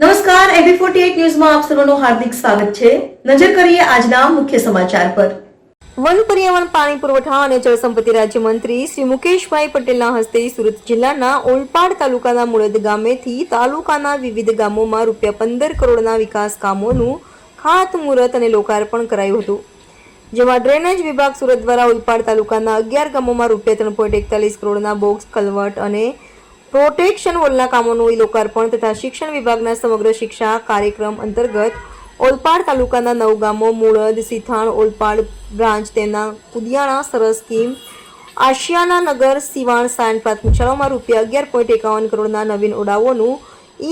48 ન્યૂઝમાં આપ સર્વનું હાર્દિક સ્વાગત છે. નજર કરીએ આજના મુખ્ય સમાચાર પર. વન પર્યાવરણ પાણી પુરવઠા અને જળસંપત્તિ રાજ્યમંત્રી શ્રી મુકેશભાઈ પટેલના હસ્તે સુરત જિલ્લાના ઓલપાડ તાલુકાના મુળદ ગામેથી તાલુકાના વિવિધ ગામોમાં રૂપિયા પંદર કરોડના વિકાસ કામોનું ખાતમુહૂર્ત અને લોકાર્પણ કરાયું હતું. જેમાં ડ્રેનેજ વિભાગ સુરત દ્વારા ઓલપાડ તાલુકાના અગિયાર ગામોમાં રૂપિયા ત્રણ પોઈન્ટ એકતાલીસ કરોડના બોક્સ કલવટ અને પ્રોટેક્શન વોલના કામોનું લોકાર્પણ તથા શિક્ષણ વિભાગના સમગ્ર શિક્ષા કાર્યક્રમ અંતર્ગત ઓલપાડ તાલુકાના નવ ગામો, મૂળદ, સિથાણ, ઓલપાડ બ્રાન્ચ તેમના કુદિયાણા, સરસ સ્કીમ આશિયાના નગર, સિવાણ સાયન પ્રાથમિક શાળામાં રૂપિયા અગિયાર પોઈન્ટ એકાવન કરોડના નવીન ઓડાઓનું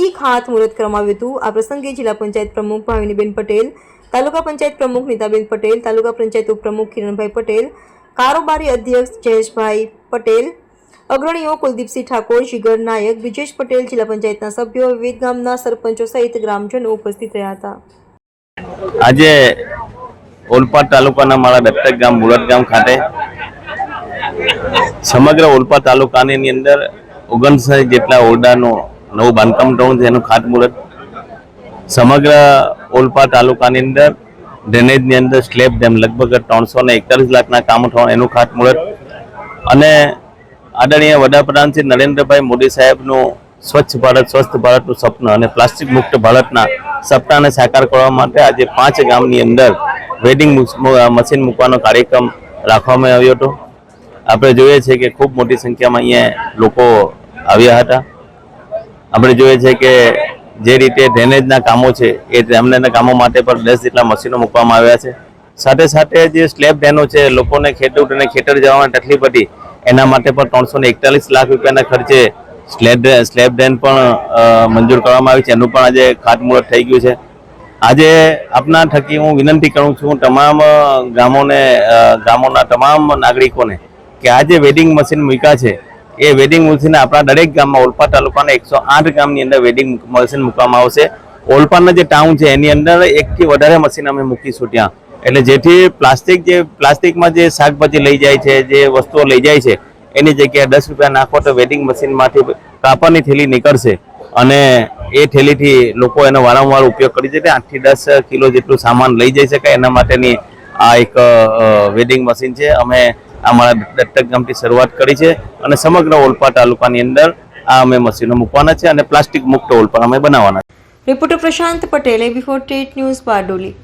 ઈ ખાત મુહૂર્ત કરવામાં હતું. આ પ્રસંગે જિલ્લા પંચાયત પ્રમુખ ભાવિનીબેન પટેલ, તાલુકા પંચાયત પ્રમુખ નીતાબેન પટેલ, તાલુકા પંચાયત ઉપપ્રમુખ કિરણભાઈ પટેલ, કારોબારી અધ્યક્ષ જયેશભાઈ પટેલ અગ્રણીઓ કુલદીપસિંહ ઠાકોર, જીગર નાયક, બ્રિજેશ પટેલ જિલ્લા પંચાયતના સભ્યો વિવિધ ગામના સરપંચો સહિત ગ્રામજનો ઉપસ્થિત રહ્યા હતા. આજે ઓલપાડ તાલુકાના મારા દત્તક ગામ, મુરત ગામ ખાતે સમગ્ર ઓલપાડ તાલુકાની અંદર ઓગણસાઠ જેટલા ઓરડાનું નવું બાંધકામ થયું છે, એનું ખાતમુહૂર્ત સમગ્ર ઓલપાડ તાલુકાની અંદર ડ્રેનેજની અંદર સ્લેબ ડેમ, લગભગ ત્રણસો ને એકતાલીસ લાખના કામો થવાનું એનું ખાતમુહૂર્ત અને આદરણીય વડાપ્રધાન નરેન્દ્રભાઈ મોદી સાહેબનું સ્વચ્છ ભારત, સ્વસ્થ ભારતનું સપનું અને પ્લાસ્ટિક મુક્ત ભારતના સપનાને સાકાર કરવા માટે આજે પાંચ ગામની અંદર વેડિંગ મશીન મૂકવાનો કાર્યક્રમ રાખવામાં આવ્યો હતો. આપણે જોઈએ છીએ કે ખૂબ મોટી સંખ્યામાં અહીંયા લોકો આવ્યા હતા. આપણે જોઈએ છીએ કે જે રીતે ડ્રેનેજના કામો છે એ ડ્રેનેજના કામો માટે પણ દસ જેટલા મશીનો મૂકવામાં આવ્યા છે. સાથે સાથે જે સ્લેબ ડેનો છે, લોકોને ખેડૂતોને ખેતર જવામાં તકલીફ હતી એના માટે પણ ત્રણસો એકતાલીસ લાખ રૂપિયાના ખર્ચે સ્લેબ સ્લેબ ડેન પણ મંજૂર કરવામાં આવી છે. એનું પણ આજે ખાતમુહૂર્ત થઈ ગયું છે. આજે આપના થકી હું વિનંતી કરું છું તમામ ગામોને ગામોના તમામ નાગરિકોને કે આ જે વેડિંગ મશીન મૂક્યા છે, એ વેડિંગ મશીન આપણા દરેક ગામમાં ઓલપા તાલુકાના એકસો આઠ ગામની અંદર વેડિંગ મશીન મૂકવામાં આવશે. ઓલપાના જે ટાઉન છે, એની અંદર એકથી વધારે મશીન અમે મૂકીશું ત્યાં. એટલે જેથી પ્લાસ્ટિક જે પ્લાસ્ટિકમાં જે શાકભાજી લઈ જાય છે, જે વસ્તુઓ લઈ જાય છે, એની જગ્યાએ દસ રૂપિયા નાખો તો વેડિંગ મશીનમાંથી કાપડની થેલી નીકળશે. અને એ થેલીથી લોકો એનો વારંવાર ઉપયોગ કરી શકે, આઠથી દસ કિલો જેટલું સામાન લઈ જઈ શકાય. એના માટેની આ એક વેડિંગ મશીન છે. અમે અમારા દત્તક ગામથી શરૂઆત કરી છે અને સમગ્ર ઓલપા તાલુકાની અંદર આ અમે મશીનો મૂકવાના છે અને પ્લાસ્ટિક મુક્ત ઓલપા અમે બનાવવાના છે. Reporter Prashant Patel AB forty news Bardoli.